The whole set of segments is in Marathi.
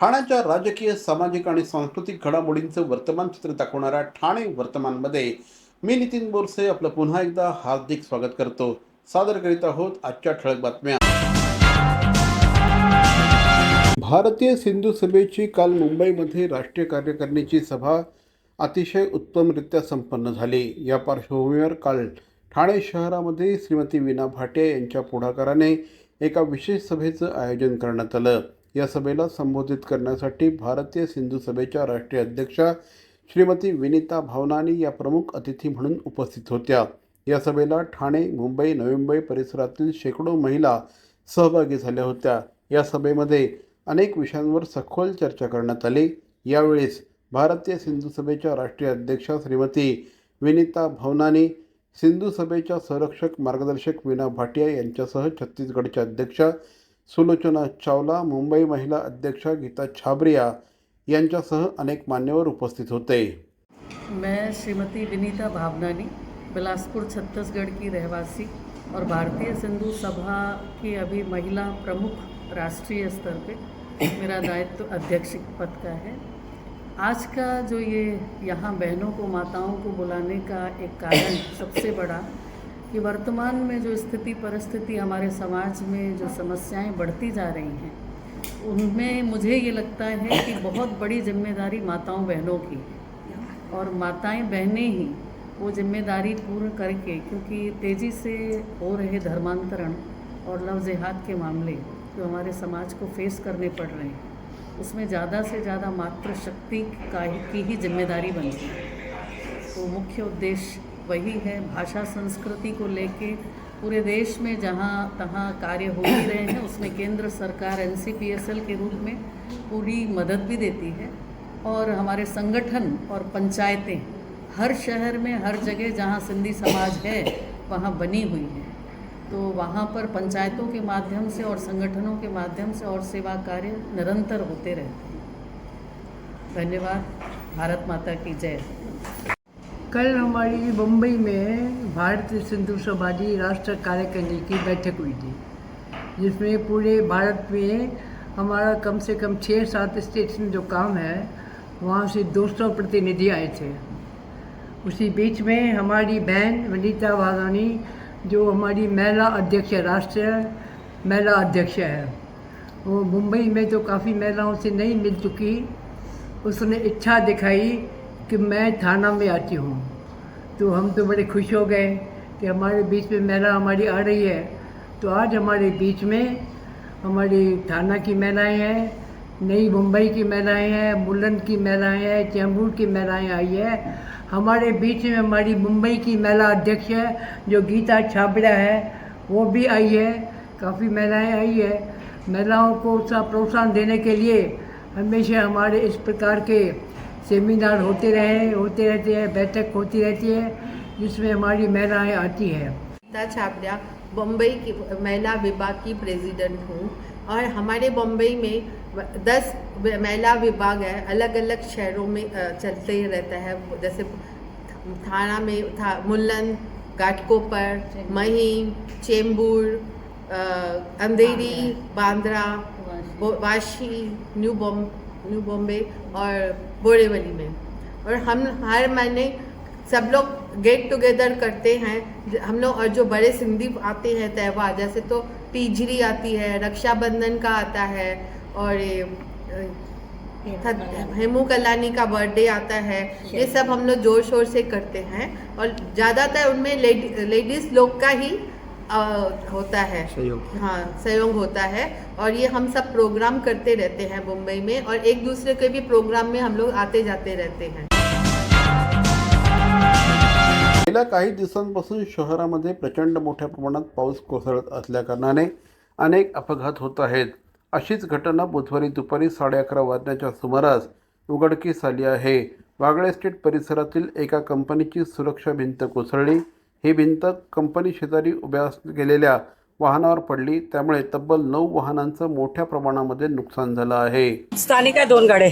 ठाण्याच्या राजकीय सामाजिक आणि सांस्कृतिक घडामोडींचं वर्तमान चित्र दाखवणाऱ्या ठाणे वर्तमानमध्ये मी नितीन बोरसे आपलं पुन्हा एकदा हार्दिक स्वागत करतो. सादर करीत आहोत आजच्या ठळक बातम्या. भारतीय सिंधू सभेची काल मुंबईमध्ये राष्ट्रीय कार्यकारिणीची सभा अतिशय उत्तमरित्या संपन्न झाली. या पार्श्वभूमीवर काल ठाणे शहरामध्ये श्रीमती विना भाटे यांच्या पुढाकाराने एका विशेष सभेचं आयोजन करण्यात आलं. या सभेला संबोधित करण्यासाठी भारतीय सिंधू सभेच्या राष्ट्रीय अध्यक्षा श्रीमती विनिता भावनानी या प्रमुख अतिथी म्हणून उपस्थित होत्या. या सभेला ठाणे मुंबई नवी मुंबई परिसरातील शेकडो महिला सहभागी झाल्या होत्या. या सभेमध्ये अनेक विषयांवर सखोल चर्चा करण्यात आली. यावेळेस भारतीय सिंधू सभेच्या राष्ट्रीय अध्यक्षा श्रीमती विनिता भवनानी सिंधू सभेच्या संरक्षक मार्गदर्शक विना भाटिया यांच्यासह छत्तीसगडच्या अध्यक्षा सुलोचना चावला मुंबई महिला अध्यक्षा गीता छाबरिया यांच्यासह अनेक मान्यवर उपस्थित होते. मैं श्रीमती विनीता भावनानी, बिलासपुर छत्तीसगढ़ की रहवासी और भारतीय सिंधु सभा की अभी महिला प्रमुख राष्ट्रीय स्तर पे मेरा दायित्व तो अध्यक्ष पद का है। आज का जो ये यहाँ बहनों को, माताओं को बुलाने का एक कारण सबसे बड़ा कि वर्तमान में जो स्थिति, परिस्थिति हमारे समाज में जो समस्याएँ बढ़ती जा रही हैं, उनमें मुझे ये लगता है कि बहुत बड़ी ज़िम्मेदारी माताओं बहनों की है। और माताएँ बहनें ही वो ज़िम्मेदारी पूर्ण करके, क्योंकि तेज़ी से हो रहे धर्मांतरण और लव जिहाद के मामले जो हमारे समाज को फेस करने पड़ रहे हैं, उसमें ज़्यादा से ज़्यादा मातृशक्ति का की ही ज़िम्मेदारी बनती है। तो मुख्य उद्देश्य वही है, भाषा संस्कृति को लेके पूरे देश में जहाँ तहाँ कार्य हो ही रहे हैं, उसमें केंद्र सरकार एनसीपीएसएल के रूप में पूरी मदद भी देती है। और हमारे संगठन और पंचायतें हर शहर में, हर जगह जहाँ सिंधी समाज है, वहाँ बनी हुई है। तो वहाँ पर पंचायतों के माध्यम से और संगठनों के माध्यम से और सेवा कार्य निरंतर होते रहते हैं। धन्यवाद। भारत माता की जय। कल हमारी मुंबई में भारतीय सिंधु की राष्ट्र कार्यकारिणी की बैठक हुई थी, जिसमें पूरे भारत में हमारा कम से कम छः सात स्टेट्स में जो काम है, वहाँ से 200 प्रतिनिधि आए थे। उसी बीच में हमारी बहन वनीता वाघानी जो हमारी महिला अध्यक्ष राष्ट्रीय महिला अध्यक्ष है, वो मुंबई में तो काफ़ी महिलाओं से नहीं मिल चुकी, उसने इच्छा दिखाई कि मैं थाना में आती हूँ। तो हम तो बड़े खुश हो गए कि हमारे बीच में महिला हमारी आ रही है। तो आज हमारे बीच में हमारी थाना की महिलाएँ हैं, नई मुंबई की महिलाएँ हैं मुलन की महिलाएँ हैं चैम्बूर की महिलाएँ आई है। हमारे बीच में हमारी मुंबई की महिला अध्यक्ष है, जो गीता छाबड़ा है, वो भी आई है। काफ़ी महिलाएँ आई है। महिलाओं को प्रोत्साहन देने के लिए हमेशा हमारे इस प्रकार के सेमिनार होते रहे होते रहते हैं बैठक होती रहती है जिसमें हमारी महिलाएँ आती हैं। गीता छाबड़ा बम्बई की महिला विभाग की प्रेसिडेंट हूँ और हमारे बम्बई में दस महिला विभाग है अलग अलग शहरों में चलते ही रहता है। जैसे थाना में था मुल्लन घाटकोपर महिम चेंबूर अंधेरी बांद्रा वाशी न्यू बॉम न्यू बॉम्बे और बोरेवली में। और हम हर महीने सब लोग गेट टुगेदर करते हैं। हम लोग और जो बड़े सिंधी आते हैं त्यौहार जैसे तो तीजरी आती है रक्षाबंधन का आता है और ये हेमू कलानी का बर्थडे आता है। ये सब हम लोग ज़ोर शोर से करते हैं। और ज़्यादातर उनमें लेडी लेडीज़ लोग का ही होता है। सहयोग। हाँ सहयोग होता है और ये हम सब प्रोग्राम करते रहते हैं मुंबई में और एक दूसरे के भी प्रोग्राम में हम लोग आते जाते रहते हैं। गेल्या काही दिवसांपासून शहरामध्ये प्रचंड मोठ्या प्रमाणात पाऊस कोसळत असल्याकारणाने अनेक अपघात होत आहेत. अशीच घटना बुधवारी दुपारी साडे अकरा वाजण्याच्या सुमारास उघडकीस आली आहे. वागळे स्टेट परिसरातील एका कंपनीची सुरक्षा भिंत कोसळली. ही भिंत कंपनी शेजारी उभ्या अस- गेलेल्या वाहनावर पडली. त्यामुळे तब्बल नऊ वाहनांचं मोठ्या प्रमाणामध्ये नुकसान झालं आहे. स्थानिक आहे दोन गाडे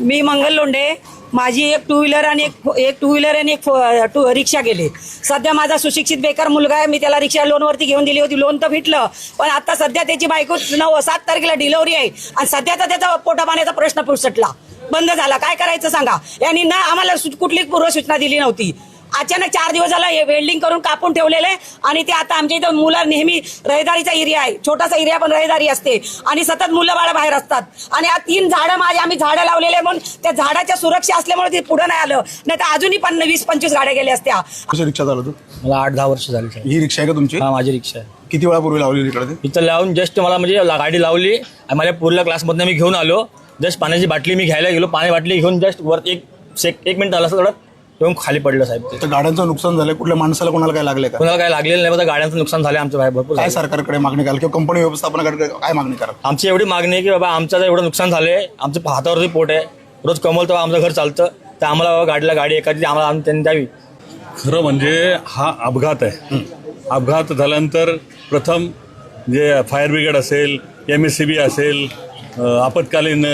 मी मंगल लोंढे माझी एक टू व्हीलर आणि एक एक टू व्हीलर आणि एक टू रिक्षा गेली. सध्या माझा सुशिक्षित बेकार मुलगा आहे. मी त्याला रिक्षा लोनवरती घेऊन दिली होती. लोन तर फिटलं पण आता सध्या त्याची बायको नऊ सात तारखेला डिलिव्हरी आहे. आणि सध्याचा त्याचा पोटा पाण्याचा प्रश्न पुसटला बंद झाला. काय करायचं सांगा? यांनी ना आम्हाला कुठलीच पूर्व सूचना दिली नव्हती. अचानक चार दिवस झाला हे वेल्डिंग करून कापून ठेवलेले आणि ते आता आमच्या इथं मुलं नेहमी रहदारीचा एरिया आहे. छोटासा एरिया पण रहदारी असते. आणि सतत मुलं बाळ बाहेर असतात. आणि आ तीन झाडं माझे आम्ही झाडं लावलेले म्हणून त्या झाडाच्या सुरक्षा असल्यामुळे ते पुढे नाही आलं. नाही तर अजूनही पण वीस पंचवीस गाड्या गेल्या असत्या. कशी रिक्षा चालवतो मला आठ दहा वर्ष झाली साहेब. ही रिक्षा आहे का तुमची? हा माझी रिक्षा आहे. किती वेळापूर्वी लावली इकडे ते? इथं लावून जस्ट मला म्हणजे ला- गाडी लावली आणि माझ्या पूर्ण क्लासमधनं मी घेऊन आलो. जस्ट पाण्याची बाटली मी घ्यायला गेलो. पाणी बाटली घेऊन जस्ट वर एक सेक एक मिनिट आला असं थोडं येऊन खाली पडलं साहेब. ते तर गाड्यांचं नुकसान झालंय कुठल्या माणसाला कोणाला काय लागले का? कोणाला काय लागलेलं नाही पण गाड्यांचं नुकसान झालं आमच्या बाहेर भरपूर काय झालं. सरकारकडे मागणी कराल किंवा कंपनी व्यवस्थापनाकडे काय मागणी कराल? आमची एवढी मागणी आहे की बाबा आमचं जर एवढं नुकसान झालंय आमचं हातावरती पोट आहे. रोज कमवलं तेव्हा आमचं घर चालतं तर आम्हाला बाबा गाडीला गाडी एखादी आम्हाला आम्ही त्यांनी द्यावी. खरं म्हणजे हा अपघात आहे. अपघात झाल्यानंतर प्रथम जे फायर ब्रिगेड असेल एम एस सी बी असेल आपत्कालीन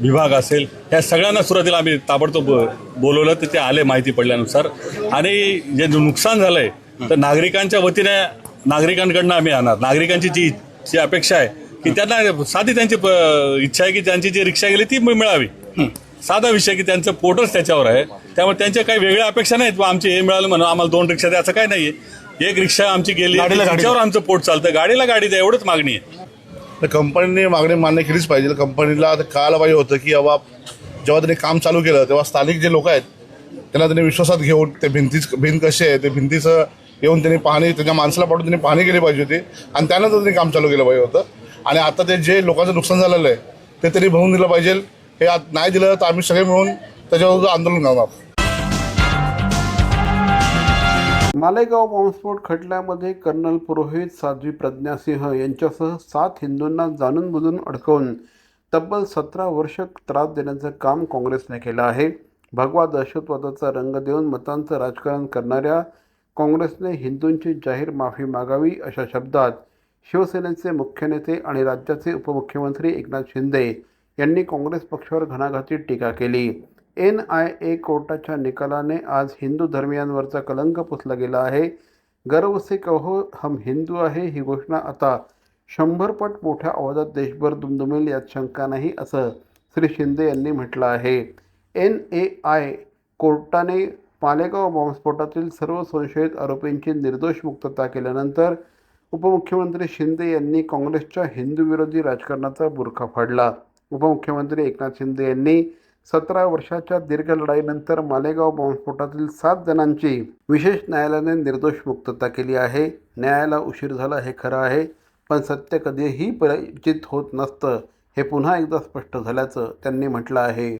विभाग असेल या सगळ्यांना सुरुवातीला आम्ही ताबडतोब बोलवलं तर ते आले माहिती पडल्यानुसार. आणि जे नुकसान झालंय तर नागरिकांच्या वतीने नागरिकांकडनं आम्ही आणणार. नागरिकांची जी जी अपेक्षा आहे की त्यांना साधी त्यांची इच्छा आहे की त्यांची जी रिक्षा गेली ती मिळावी. साधा विषय की त्यांचं पोटच त्याच्यावर आहे. त्यामुळे त्यांच्या काही वेगळ्या अपेक्षा नाहीत आमचे हे मिळालं म्हणून आम्हाला दोन रिक्षा द्या असं काय नाहीये. एक रिक्षा आमची गेली त्याच्यावर आमचं पोट चालतं. गाडीला गाडी द्या एवढंच मागणी आहे. तर कंपनीने मागणी मान्य केलीच पाहिजे. कंपनीला आता कळायला पाहिजे होतं की बाबा जेव्हा त्यांनी काम चालू केलं तेव्हा स्थानिक जे लोक आहेत त्यांना त्यांनी विश्वासात घेऊन ते भिंतीच भिंत कशी आहे ते भिंतीचं येऊन त्यांनी पाहणी त्यांच्या माणसाला पाठवून त्यांनी पाहणी केली पाहिजे होती. आणि त्यानंतर त्यांनी काम चालू केलं पाहिजे होतं. आणि आता ते जे लोकांचं नुकसान झालेलं आहे ते त्यांनी भरून दिलं पाहिजे. हे आत- नाही दिलं तर आम्ही सगळे मिळून त्याच्यावर आंदोलन करणार. मालेगाव बॉम्बस्फोट खटल्यामध्ये कर्नल पुरोहित साध्वी प्रज्ञासिंह यांच्यासह सात हिंदूंना जाणून बुजून अडकवून तब्बल सतरा वर्ष त्रास देण्याचं काम काँग्रेसने केलं आहे. भगवा दहशतवादाचा रंग देऊन मतांचं राजकारण करणाऱ्या काँग्रेसने हिंदूंची जाहीर माफी मागावी अशा शब्दात शिवसेनेचे मुख्य नेते आणि राज्याचे उपमुख्यमंत्री एकनाथ शिंदे यांनी काँग्रेस पक्षावर घणाघाती टीका केली. एन आय ए कोर्टाच्या निकालाने आज हिंदू धर्मियांवरचा कलंक पुसला गेला आहे. गर्व से कहो हम हिंदू आहे ही घोषणा आता. शंभरपट मोठ्या आवाजात देशभर दुमदुमेल यात शंका नाही असं श्री शिंदे यांनी म्हटलं आहे. एन ए आय कोर्टाने मालेगाव बॉम्बस्फोटातील सर्व संशयित आरोपींची निर्दोष मुक्तता केल्यानंतर उपमुख्यमंत्री शिंदे यांनी काँग्रेसच्या हिंदूविरोधी राजकारणाचा बुरखा फाडला. उपमुख्यमंत्री एकनाथ शिंदे यांनी सतरा वर्षाच्या दीर्घ लढाईनंतर मालेगाव बॉम्बस्फोटातील सात जणांची विशेष न्यायालयाने निर्दोष मुक्तता केली आहे. न्यायाला उशीर झाला हे खरं आहे पण सत्य कधीही परिचित होत नसतं हे पुन्हा एकदा स्पष्ट झाल्याचं त्यांनी म्हटलं आहे.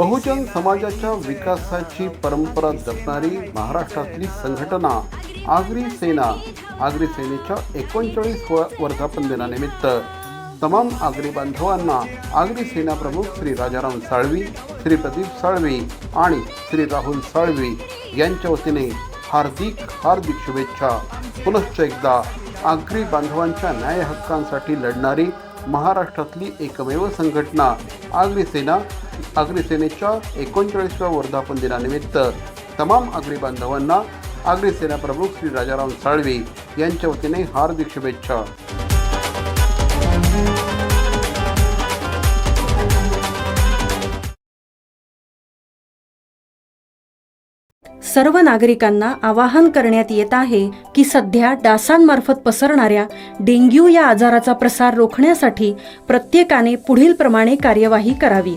बहुजन समाजाच्या विकासाची परंपरा जपणारी महाराष्ट्रातली संघटना आगरी सेना. आगरी सेनेच्या एकोणचाळीस व वर्धापन दिनानिमित्त तमाम आगरी बांधवांना आगरी सेना प्रमुख श्री राजाराम साळवी श्री प्रदीप साळवी आणि श्री राहुल साळवी यांच्या वतीने हार्दिक हार्दिक शुभेच्छा. पुनश्च एकदा आगरी बांधवांच्या न्याय हक्कांसाठी लढणारी महाराष्ट्रातली एकमेव संघटना आगरी सेना अग्निसेनेच्या एकोणचाळीसव्या वर्धापन दिनानिमित्त तमाम आगरी बांधवांना आगरी प्रमुख श्री राजाराम साळवी यांच्या वतीने हार्दिक शुभेच्छा. सर्व नागरिकांना आवाहन करण्यात येत आहे की सध्या डासांमार्फत पसरणाऱ्या डेंग्यू या आजाराचा प्रसार रोखण्यासाठी प्रत्येकाने पुढीलप्रमाणे कार्यवाही करावी.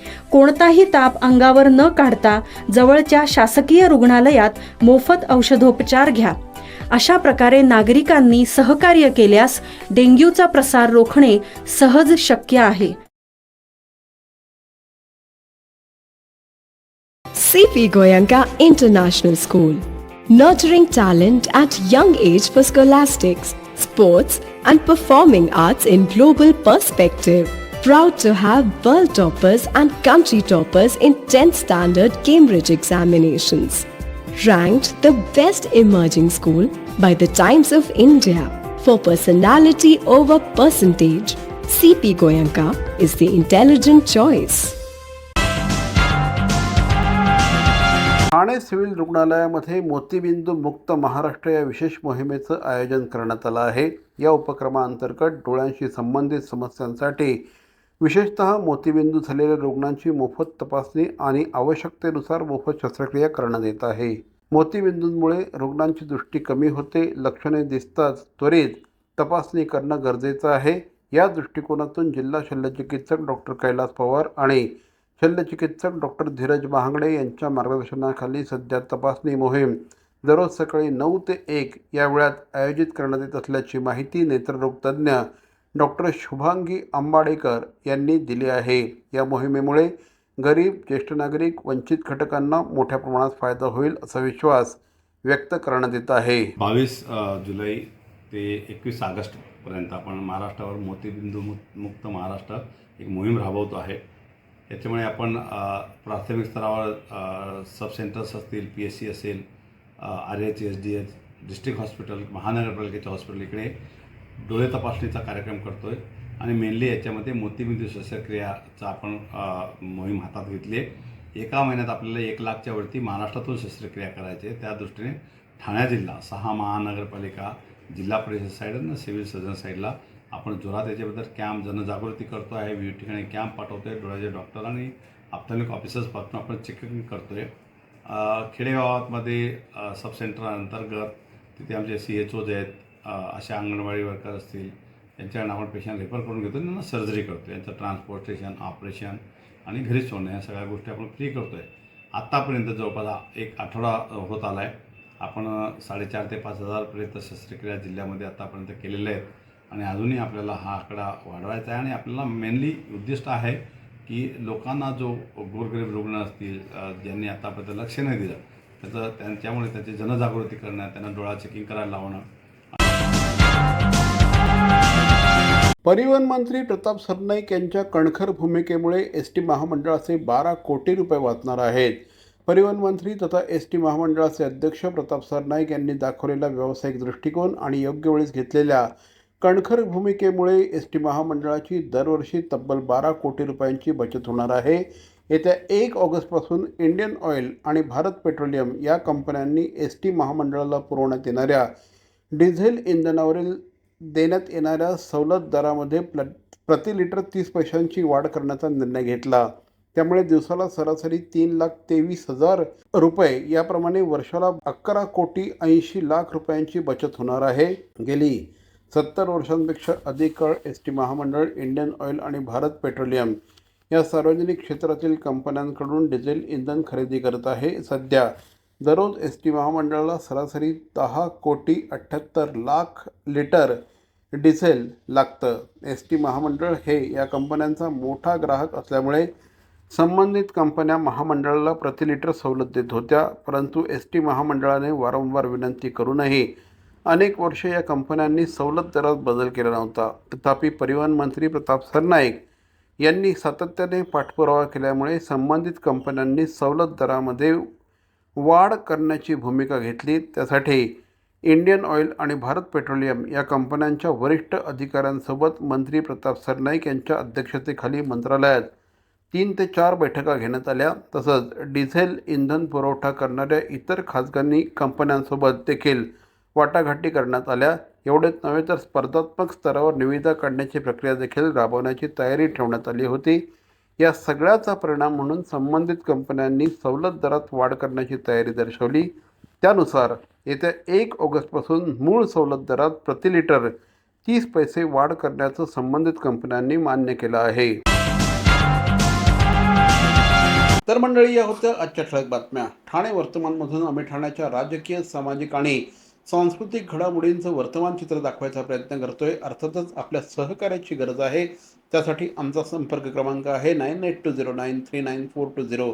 कोणताही ताप अंगावर न काढता जवळच्या शासकीय रुग्णालयात मोफत औषधोपचार घ्या. अशा प्रकारे नागरिकांनी सहकार्य केल्यास डेंग्यूचा प्रसार रोखणे सहज शक्य आहे. CP Goenka international school nurturing talent at young age for scholastics sports and performing arts in global perspective Proud to have world toppers and country toppers in 10th standard Cambridge examinations. Ranked the best emerging school by the Times of India for personality over percentage. CP Goyanka is the intelligent choice. Thane civil रुग्णालयामध्ये मोतीबिंदू मुक्त महाराष्ट्र या विशेष मोहिमेचं आयोजन करण्यात आलं आहे या उपक्रमाअंतर्गत डोळ्यांशी संबंधित समस्यांसाठी विशेषतः मोतीबिंदू झालेल्या रुग्णांची मोफत तपासणी आणि आवश्यकतेनुसार मोफत शस्त्रक्रिया करण्यात येत आहे. मोतीबिंदूंमुळे रुग्णांची दृष्टी कमी होते लक्षणे दिसताच त्वरित तपासणी करणं गरजेचं आहे. या दृष्टिकोनातून जिल्हा शल्यचिकित्सक डॉक्टर कैलास पवार आणि शल्यचिकित्सक डॉक्टर धीरज महागडे यांच्या मार्गदर्शनाखाली सध्या तपासणी मोहीम दररोज सकाळी नऊ ते एक या वेळात आयोजित करण्यात येत असल्याची माहिती नेत्ररोग तज्ज्ञ डॉक्टर शुभांगी आंबाडेकर यांनी दिले आहे. या मोहिमेमुळे गरीब ज्येष्ठ नागरिक वंचित घटकांना मोठ्या प्रमाणात फायदा होईल असा विश्वास व्यक्त करण्यात येत आहे. बावीस जुलै ते एकवीस ऑगस्टपर्यंत आपण महाराष्ट्रावर मोतीबिंदू मुक्त महाराष्ट्र एक मोहीम राबवतो आहे. याच्यामुळे आपण प्राथमिक स्तरावर सब सेंटर्स असतील पी एस सी असेल R H S D H district hospital महानगरपालिकेचे हॉस्पिटल इकडे डोळे तपासणीचा कार्यक्रम करतो आहे आणि मेनली याच्यामध्ये मोतीबिंदू शस्त्रक्रियाचा आपण मोहीम हातात घेतली आहे. एका महिन्यात आपल्याला एक लाखच्या वरती महाराष्ट्रातून शस्त्रक्रिया करायची आहे. त्या दृष्टीने ठाणे जिल्हा सहा महानगरपालिका जिल्हा परिषद साईड आणि सिव्हिल सर्जन साईडला आपण जोरात याच्याबद्दल कॅम्प जनजागृती करतो आहे. विविध ठिकाणी कॅम्प पाठवतो आहे डोळ्याचे डॉक्टर आणि ऑप्थॅमिक ऑफिसर्सपासून आपण चेकिंग करतो आहे खेडेगावामध्ये सब सेंटर अंतर्गत तिथे आमचे सी एच ओज आहेत. अशा अंगणवाडी वर्कर असतील यांच्याकडून आपण पेशंट रेफर करून घेतो त्यांना सर्जरी करतो. यांचं ट्रान्सपोर्टेशन ऑपरेशन आणि घरी सोडणं या सगळ्या गोष्टी आपण फ्री करतो आहे आत्तापर्यंत जवळपास एक आठवडा होत आला आहे आपण साडेचार ते पाच हजारपर्यंत शस्त्रक्रिया जिल्ह्यामध्ये आत्तापर्यंत केलेल्या आहेत आणि अजूनही आपल्याला हा आकडा वाढवायचा आहे आणि आपल्याला मेनली उद्दिष्ट आहे की लोकांना जो गोरगरीब रुग्ण असतील ज्यांनी आत्तापर्यंत लक्ष नाही दिलं त्याचं त्यांच्यामुळे त्याची जनजागृती करणं त्यांना डोळा चेकिंग करायला लावणं परिवहन मंत्री प्रताप सरनाईक यांच्या कणखर भूमिकेमुळे एस टी महामंडळाचे बारा कोटी रुपये वाचणार आहेत. परिवहन मंत्री तथा एस टी महामंडळाचे अध्यक्ष प्रताप सरनाईक यांनी दाखवलेला व्यावसायिक दृष्टिकोन आणि योग्य वेळेस घेतलेल्या कणखर भूमिकेमुळे एस टी महामंडळाची दरवर्षी तब्बल बारा कोटी रुपयांची बचत होणार आहे. येत्या एक ऑगस्टपासून इंडियन ऑइल आणि भारत पेट्रोलियम या कंपन्यांनी एस टी महामंडळाला पुरवण्यात येणाऱ्या डिझेल इंधनावरील देण्यात येणाऱ्या सवलत दरामध्ये प्ल प्रति लिटर तीस पैशांची वाढ करण्याचा निर्णय घेतला. त्यामुळे दिवसाला सरासरी तीन लाख तेवीस हजार रुपये याप्रमाणे वर्षाला अकरा कोटी ऐंशी लाख रुपयांची बचत होणार आहे गेली. सत्तर वर्षांपेक्षा अधिक काळ एस टी महामंडळ इंडियन ऑइल आणि भारत पेट्रोलियम या सार्वजनिक क्षेत्रातील कंपन्यांकडून डिझेल इंधन खरेदी करत आहे सध्या. दररोज एस टी महामंडळाला सरासरी दहा कोटी अठ्ठ्याहत्तर लाख लिटर डिझेल लागतं. एस टी महामंडळ हे या कंपन्यांचा मोठा ग्राहक असल्यामुळे संबंधित कंपन्या महामंडळाला प्रति लिटर सवलत देत होत्या परंतु एस टी महामंडळाने वारंवार विनंती करूनही अनेक वर्षे या कंपन्यांनी सवलत दरात बदल केला नव्हता. तथापि परिवहन मंत्री प्रताप सरनाईक यांनी सातत्याने पाठपुरावा केल्यामुळे संबंधित कंपन्यांनी सवलत दरामध्ये वाढ करण्याची भूमिका घेतली. त्यासाठी इंडियन ऑइल आणि भारत पेट्रोलियम या कंपन्यांच्या वरिष्ठ अधिकाऱ्यांसोबत मंत्री प्रताप सरनाईक यांच्या अध्यक्षतेखाली मंत्रालयात तीन ते चार बैठका घेण्यात आल्या. तसंच डिझेल इंधन पुरवठा करणाऱ्या इतर खाजगी कंपन्यांसोबत देखील वाटाघाटी करण्यात आल्या. एवढेच नव्हे तर स्पर्धात्मक स्तरावर निविदा काढण्याची प्रक्रिया देखील राबवण्याची तयारी ठेवण्यात आली होती. या सगळ्याचा परिणाम म्हणून संबंधित कंपन्यांनी सवलत दरात वाढ करण्याची तयारी दर्शवली. त्यानुसार येत्या एक ऑगस्टपासून मूळ सवलत दरात प्रति लिटर तीस पैसे वाढ करण्याचं संबंधित कंपन्यांनी मान्य केलं आहे. तर मंडळी या होत्या आजच्या ठळक बातम्या. ठाणे वर्तमानमधून आम्ही ठाण्याच्या राजकीय सामाजिक आणि सांस्कृतिक घडामोडींचं वर्तमान चित्र दाखवायचा प्रयत्न करतोय. अर्थातच आपल्या सहकार्याची गरज आहे. त्यासाठी आमचा संपर्क क्रमांक आहे nine eight two zero nine three nine four two zero.